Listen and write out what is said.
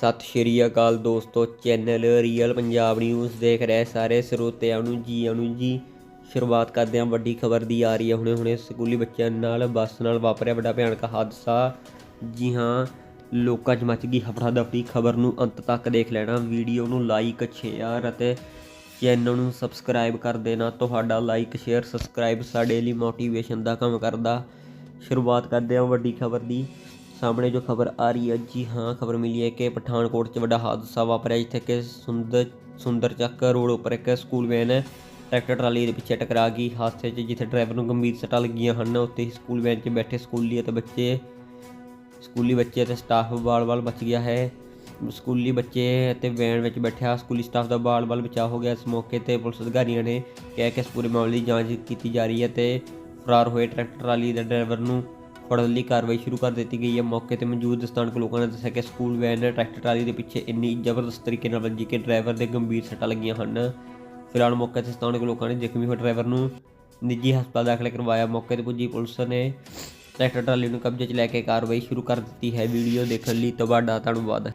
ਸਤਿ ਸ਼੍ਰੀ ਅਕਾਲ ਦੋਸਤੋ, channel real Punjab news ਦੇਖ ਰਹੇ ਸਾਰੇ ਸਰੋਤਿਆਂ ਨੂੰ ਜੀ ਆਇਆਂ ਜੀ। ਸ਼ੁਰੂਆਤ ਕਰਦੇ ਹਾਂ, ਵੱਡੀ ਖਬਰ ਦੀ ਆ ਰਹੀ ਹੈ। ਹੁਣੇ ਹੁਣੇ ਸਕੂਲੀ ਬੱਚਿਆਂ ਨਾਲ, ਬੱਸ ਨਾਲ ਵਾਪਰਿਆ ਵੱਡਾ ਭਿਆਨਕ ਹਾਦਸਾ। ਜੀ ਹਾਂ, ਲੋਕਾਂ 'ਚ ਮਚ ਗਈ ਹਫੜਾ ਦਫੜੀ ਖਬਰ ਨੂੰ ਅੰਤ ਤੱਕ ਦੇਖ ਲੈਣਾ। ਵੀਡੀਓ ਨੂੰ ਲਾਈਕ ਸ਼ੇਅਰ ਅਤੇ ਚੈਨਲ ਨੂੰ ਸਬਸਕ੍ਰਾਈਬ ਕਰ ਦੇਣਾ। ਤੁਹਾਡਾ ਲਾਈਕ ਸ਼ੇਅਰ ਸਬਸਕ੍ਰਾਈਬ ਸਾਡੇ ਲਈ ਮੋਟੀਵੇਸ਼ਨ ਦਾ ਕੰਮ ਕਰਦਾ। ਸ਼ੁਰੂਆਤ ਕਰਦੇ ਹਾਂ ਵੱਡੀ ਖਬਰ ਦੀ। ਸਾਹਮਣੇ ਜੋ ਖਬਰ ਆ ਰਹੀ ਹੈ, ਜੀ ਹਾਂ, ਖਬਰ ਮਿਲੀ ਹੈ ਕਿ ਪਠਾਨਕੋਟ 'ਚ ਵੱਡਾ ਹਾਦਸਾ ਵਾਪਰਿਆ, ਜਿੱਥੇ ਕਿ ਸੁੰਦਰ ਸੁੰਦਰ ਚੱਕ ਰੋਡ ਉੱਪਰ ਇੱਕ ਸਕੂਲ ਵੈਨ ਟਰੈਕਟਰ ਟਰਾਲੀ ਦੇ ਪਿੱਛੇ ਟਕਰਾ ਗਈ। ਹਾਦਸੇ 'ਚ ਜਿੱਥੇ ਡਰਾਈਵਰ ਨੂੰ ਗੰਭੀਰ ਸੱਟਾਂ ਲੱਗੀਆਂ ਹਨ, ਉੱਥੇ ਹੀ ਸਕੂਲ ਵੈਨ 'ਚ ਬੈਠੇ ਸਕੂਲੀ ਅਤੇ ਬੱਚੇ, ਸਕੂਲੀ ਬੱਚੇ ਅਤੇ ਸਟਾਫ ਬਾਲ-ਬਾਲ ਬਚ ਗਿਆ ਹੈ। ਸਕੂਲੀ ਬੱਚੇ ਅਤੇ ਵੈਨ ਵਿੱਚ ਬੈਠਿਆ ਸਕੂਲੀ ਸਟਾਫ ਦਾ ਬਾਲ-ਬਾਲ ਬਚਾਅ ਹੋ ਗਿਆ। ਇਸ ਮੌਕੇ ਤੇ ਪੁਲਿਸ ਅਧਿਕਾਰੀਆਂ ਨੇ ਕਿਹਾ ਕਿ ਇਸ ਪੂਰੇ ਮਾਮਲੇ ਦੀ ਜਾਂਚ ਕੀਤੀ ਜਾ ਰਹੀ ਹੈ ਤੇ ਫਰਾਰ ਹੋਏ ਟਰੈਕਟਰ ਟਰਾਲੀ ਦੇ ਡਰਾਈਵਰ ਨੂੰ ਫੜਨ ਲਈ ਕਾਰਵਾਈ ਸ਼ੁਰੂ ਕਰ ਦਿੱਤੀ ਗਈ ਹੈ। ਮੌਕੇ ਤੇ ਮੌਜੂਦ ਸਥਾਨਕ ਲੋਕਾਂ ਨੇ ਦੱਸਿਆ ਕਿ ਸਕੂਲ ਵੈਨ, ਟਰੈਕਟਰ, ਟਰਾਲੀ ਦੇ ਪਿੱਛੇ ਇੰਨੀ ਜ਼ਬਰਦਸਤ ਤਰੀਕੇ ਨਾਲ ਵੱਜੀ ਕਿ ਡਰਾਈਵਰ ਦੇ ਗੰਭੀਰ ਸੱਟਾਂ ਲੱਗੀਆਂ ਹਨ। ਫਿਲਹਾਲ ਮੌਕੇ ਤੇ ਸਥਾਨਕ ਲੋਕਾਂ ਨੇ ਜ਼ਖਮੀ ਹੋਏ ਡਰਾਈਵਰ ਨੂੰ ਨਿੱਜੀ ਹਸਪਤਾਲ ਦਾਖਲ ਕਰਵਾਇਆ। ਮੌਕੇ ਤੇ ਪੁੱਜੀ ਪੁਲਿਸ ਨੇ ਟਰੈਕਟਰ, ਟਰਾਲੀ ਨੂੰ ਕਬਜ਼ੇ 'ਚ ਲੈ ਕੇ ਕਾਰਵਾਈ ਸ਼ੁਰੂ ਕਰ ਦਿੱਤੀ ਹੈ। ਵੀਡੀਓ ਦੇਖਣ ਲਈ ਤੁਹਾਡਾ ਧੰਨਵਾਦ।